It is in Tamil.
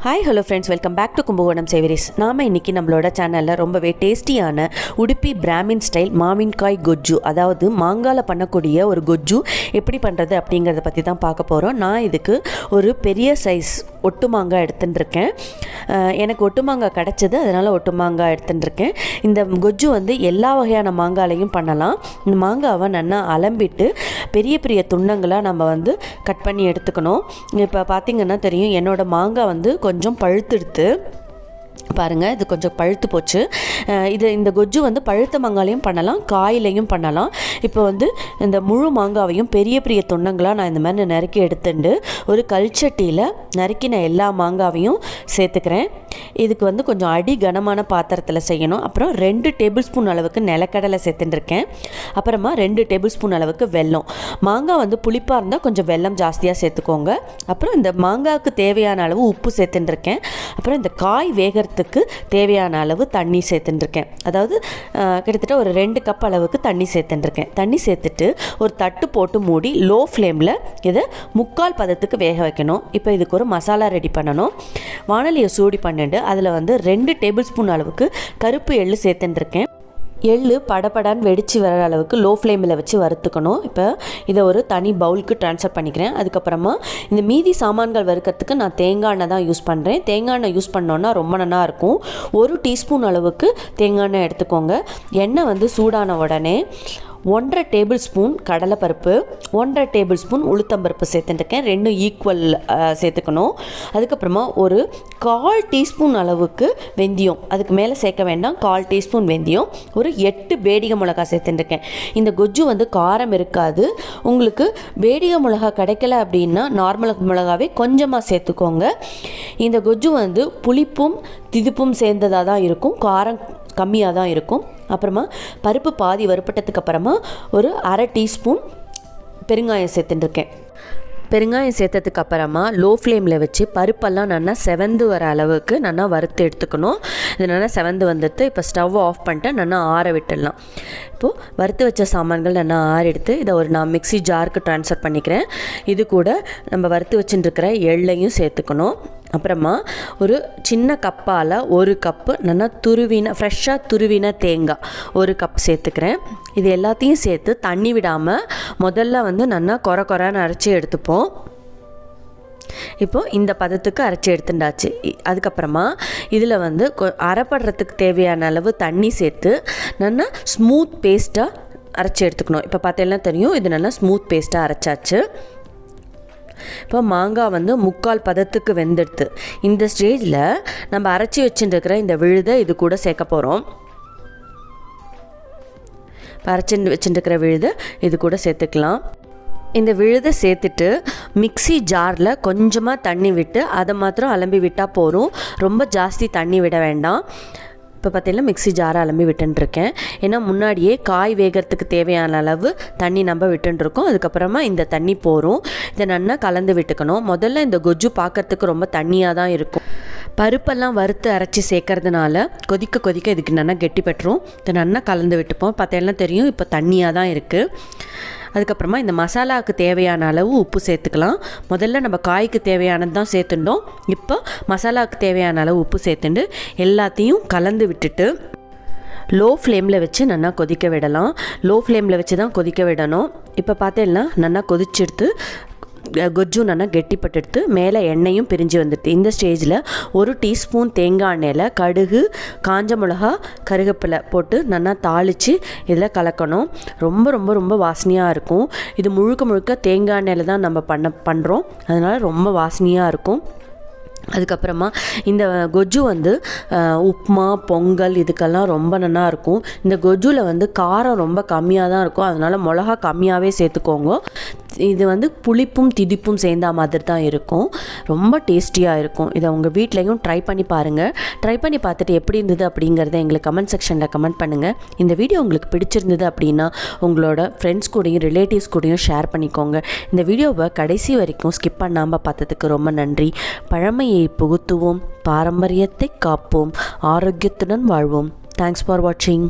Hi hello friends welcome back to Kumbakonam savouries நாம் இன்றைக்கி நம்மளோட சேனலில் ரொம்பவே டேஸ்டியான உடுப்பி பிராமின் ஸ்டைல் மாமின்காய் கொஜ்ஜு அதாவது மாங்கால பண்ணக்கூடிய ஒரு கொஜ்ஜு எப்படி பண்ணுறது அப்படிங்கிறத பற்றி தான் பார்க்க போகிறோம் நான் இதுக்கு ஒரு பெரிய சைஸ் ஒட்டு மாங்காய் எடுத்துன்னு இருக்கேன் எனக்கு ஒட்டு மாங்காய் கிடச்சிது அதனால் ஒட்டு மாங்காய் இந்த கொஜ்ஜு வந்து எல்லா வகையான மாங்காலையும் பண்ணலாம். இந்த மாங்காவை நல்லா அலம்பிட்டு பெரிய பெரிய துண்டங்களாக நம்ம வந்து கட் பண்ணி எடுத்துக்கணும். இப்போ பார்த்திங்கன்னா தெரியும் என்னோடய மாங்காய் வந்து கொஞ்சம் பழுத்தெடுத்து பாருங்கள் இது கொஞ்சம் பழுத்து போச்சு. இது இந்த கொஜ்ஜு வந்து பழுத்த மாங்காலையும் பண்ணலாம் காயிலையும் பண்ணலாம். இப்போ வந்து இந்த முழு மாங்காவையும் பெரிய பெரிய துண்டங்களாக நான் இந்த மாதிரி நறுக்கி எடுத்துண்டு ஒரு கல்ச்சட்டியில் நறுக்கின எல்லா மாங்காவையும் சேர்த்துக்கிறேன். இதுக்கு வந்து கொஞ்சம் அடி கனமான பாத்திரத்தில் செய்யணும். அப்புறம் ரெண்டு டேபிள் ஸ்பூன் அளவுக்கு நிலக்கடலை சேர்த்துட்டுருக்கேன். அப்புறமா ரெண்டு டேபிள் ஸ்பூன் அளவுக்கு வெல்லம். மாங்காய் வந்து புளிப்பாக இருந்தால் கொஞ்சம் வெல்லம் ஜாஸ்தியாக சேர்த்துக்கோங்க. அப்புறம் இந்த மாங்காவுக்கு தேவையான அளவு உப்பு சேர்த்துட்டுருக்கேன். அப்புறம் இந்த காய் வேகிறதுக்கு தேவையான அளவு தண்ணி சேர்த்துட்டுருக்கேன். அதாவது கிட்டத்தட்ட ஒரு ரெண்டு கப் அளவுக்கு தண்ணி சேர்த்துட்டுருக்கேன். தண்ணி சேர்த்துட்டு ஒரு தட்டு போட்டு மூடி லோ ஃப்ளேமில் இதை முக்கால் பதத்துக்கு வேக வைக்கணும். இப்போ இதுக்கு ஒரு மசாலா ரெடி பண்ணணும். வானலியை சூடி பண்ணிட்டு அதில் வந்து ரெண்டு டேபிள் ஸ்பூன் அளவுக்கு கருப்பு எள்ளு சேர்த்துட்டுருக்கேன். எள்ளு படபடான்னு வெடித்து வர அளவுக்கு லோ ஃப்ளேமில் வச்சு வறுத்துக்கணும். இப்போ இதை ஒரு தனி பவுலுக்கு ட்ரான்ஸ்ஃபர் பண்ணிக்கிறேன். அதுக்கப்புறமா இந்த மீதி சாமான்கள் வறுக்கிறதுக்கு நான் தேங்காய் எண்ணெய் தான் யூஸ் பண்ணுறேன் தேங்காய் எண்ணெய் யூஸ் பண்ணோன்னா ரொம்ப நல்லா இருக்கும். ஒரு டீஸ்பூன் அளவுக்கு தேங்காய் எண்ணெய் எடுத்துக்கோங்க. எண்ணெய் வந்து சூடான உடனே ஒன்றரை டேபிள் ஸ்பூன் கடலைப்பருப்பு ஒன்றரை டேபிள் ஸ்பூன் உளுத்தம்பருப்பு சேர்த்துட்டுருக்கேன். ரெண்டும் ஈக்குவல் சேர்த்துக்கணும். அதுக்கப்புறமா ஒரு கால் டீஸ்பூன் அளவுக்கு வெந்தயம். அதுக்கு மேலே சேர்க்க வேண்டாம். கால் டீஸ்பூன் வெந்தயம். ஒரு எட்டு பேடிகை மிளகா சேர்த்துட்டுருக்கேன். இந்த கொஜ்ஜு வந்து காரம் இருக்காது. உங்களுக்கு பேடிகை மிளகா கிடைக்கல அப்படின்னா நார்மல் மிளகாவே கொஞ்சமாக சேர்த்துக்கோங்க. இந்த கொஜ்ஜு வந்து புளிப்பும் திதிப்பும் சேர்ந்ததாக தான் இருக்கும். காரம் கம்மியாக தான் இருக்கும். அப்புறமா பருப்பு பாதி வறுப்பட்டதுக்கு அப்புறமா ஒரு அரை டீஸ்பூன் பெருங்காயம் சேர்த்துட்டுருக்கேன். பெருங்காயம் சேர்த்ததுக்கு அப்புறமா லோ ஃப்ளேமில் வச்சு பருப்பெல்லாம் நல்லா செவந்து வர அளவுக்கு நல்லா வறுத்து எடுத்துக்கணும். இது நல்லா செவந்து வந்துட்டு இப்போ ஸ்டவ் ஆஃப் பண்ணிட்டு நல்லா ஆற விட்டுடலாம். இப்போது வறுத்து வச்ச சாமான்கள் நல்லா ஆற எடுத்து இதை ஒரு நான் மிக்ஸி ஜாருக்கு ட்ரான்ஸ்ஃபர் பண்ணிக்கிறேன். இது கூட நம்ம வறுத்து வச்சுட்டுருக்கிற எள்ளையும் சேர்த்துக்கணும். அப்புறமா ஒரு சின்ன கப்பால் ஒரு கப்பு நல்லா துருவின ஃப்ரெஷ்ஷாக துருவின தேங்காய் ஒரு கப் சேர்த்துக்கிறேன். இது எல்லாத்தையும் சேர்த்து தண்ணி விடாமல் முதல்ல வந்து நல்லா கொர கொரன்னு அரைச்சி எடுத்துப்போம். இப்போது இந்த பதத்துக்கு அரைச்சி எடுத்துட்டாச்சு. இ- அதுக்கப்புறமா இதில் வந்து கொ- அரைப்படுறதுக்கு தேவையான அளவு தண்ணி சேர்த்து நல்லா ஸ்மூத் பேஸ்ட்டாக அரைச்சி எடுத்துக்கணும். இப்போ பார்த்தீங்கன்னா தெரியும் இது நல்லா ஸ்மூத் பேஸ்ட்டாக அரைச்சாச்சு. இப்போ மாங்காய் வந்து முக்கால் பதத்துக்கு வெந்துடுது. இந்த ஸ்டேஜில் நம்ம அரைச்சி வச்சுட்டுருக்கிற இந்த விழுதை இது கூட சேர்க்க போகிறோம் அரைச்சி வச்சுட்டுருக்கிற விழுதை இது கூட சேர்த்துக்கலாம். இந்த விழுதை சேர்த்துட்டு மிக்ஸி ஜாரில் கொஞ்சமாக தண்ணி விட்டு அதை மாத்திரம் அலம்பி விட்டால் போதும். ரொம்ப ஜாஸ்தி தண்ணி விட வேண்டாம். இப்போ பார்த்தீங்கன்னா மிக்ஸி ஜாரை அலம்பி விட்டுருக்கேன் ஏன்னா முன்னாடியே காய் வேகிறதுக்கு தேவையான அளவு தண்ணி நம்ம விட்டுருக்கோம் அதுக்கப்புறமா இந்த தண்ணி போகும் இதை நல்லா கலந்து விட்டுக்கணும். முதல்ல இந்த கொஜ்ஜு பார்க்குறதுக்கு ரொம்ப தண்ணியாக தான் இருக்கும். பருப்பெல்லாம் வறுத்து அரைச்சி சேர்க்கறதுனால கொதிக்க கொதிக்க இதுக்கு நல்லா கெட்டி பெற்றுரும். இதை நல்லா கலந்து விட்டுப்போம். பார்த்தீங்கன்னா தெரியும். இப்போ தண்ணியாக தான் இருக்குது அதுக்கப்புறமா இந்த மசாலாவுக்கு தேவையான அளவு உப்பு சேர்த்துக்கலாம். முதல்ல நம்ம காய்க்கு தேவையானது தான் சேர்த்துட்டோம். இப்போ மசாலாவுக்கு தேவையான அளவு உப்பு சேர்த்துண்டு எல்லாத்தையும் கலந்து விட்டுட்டு லோ ஃப்ளேமில் வச்சு நல்லா கொதிக்க விடலாம். லோ ஃப்ளேமில் வச்சு தான் கொதிக்க விடணும். இப்போ பார்த்தேன்னா நல்லா கொதிச்செடுத்து அஹ், கொஜ்ஜும் நல்லா கெட்டிப்பட்டெடுத்து மேலே எண்ணெயும் பிரிஞ்சு வந்துடுது. இந்த ஸ்டேஜில் ஒரு டீஸ்பூன் தேங்காய் எண்ணெயில் கடுகு காஞ்ச மிளகா கருவேப்பிலை போட்டு நல்லா தாளித்து இதில் கலக்கணும். ரொம்ப ரொம்ப ரொம்ப வாசனையாக இருக்கும். இது முழுக்க முழுக்க தேங்காய் எண்ணெயில் தான் நம்ம பண்ண பண்ணுறோம். அதனால் ரொம்ப வாசனையாக இருக்கும். அதுக்கப்புறமா இந்த கொஜ்ஜு வந்து உப்மா உப்புமா பொங்கல் இதுக்கெல்லாம் ரொம்ப நல்லா இருக்கும். இந்த கொஜ்ஜுவில் வந்து காரம் ரொம்ப கம்மியாக தான் இருக்கும். அதனால் மிளகா கம்மியாகவே சேர்த்துக்கோங்க. இது வந்து புளிப்பும் திதிப்பும் சேர்ந்த மாதிரி தான் இருக்கும். ரொம்ப டேஸ்டியாக இருக்கும். இதை உங்கள் வீட்லேயும் ட்ரை பண்ணி பாருங்கள் ட்ரை பண்ணி பார்த்துட்டு எப்படி இருந்தது அப்படிங்கிறத எங்களுக்கு கமெண்ட் செக்ஷனில் கமெண்ட் பண்ணுங்கள் இந்த வீடியோ உங்களுக்கு பிடிச்சிருந்தது அப்படின்னா உங்களோட ஃப்ரெண்ட்ஸ் கூடயும் ரிலேட்டிவ்ஸ் கூடயும் ஷேர் பண்ணிக்கோங்க. இந்த வீடியோவை கடைசி வரைக்கும் ஸ்கிப் பண்ணாமல் பார்த்ததுக்கு ரொம்ப நன்றி. பழமையை புகுத்துவோம் பாரம்பரியத்தை காப்போம் ஆரோக்கியத்துடன் வாழ்வோம். தேங்க்ஸ் ஃபார் வாட்சிங்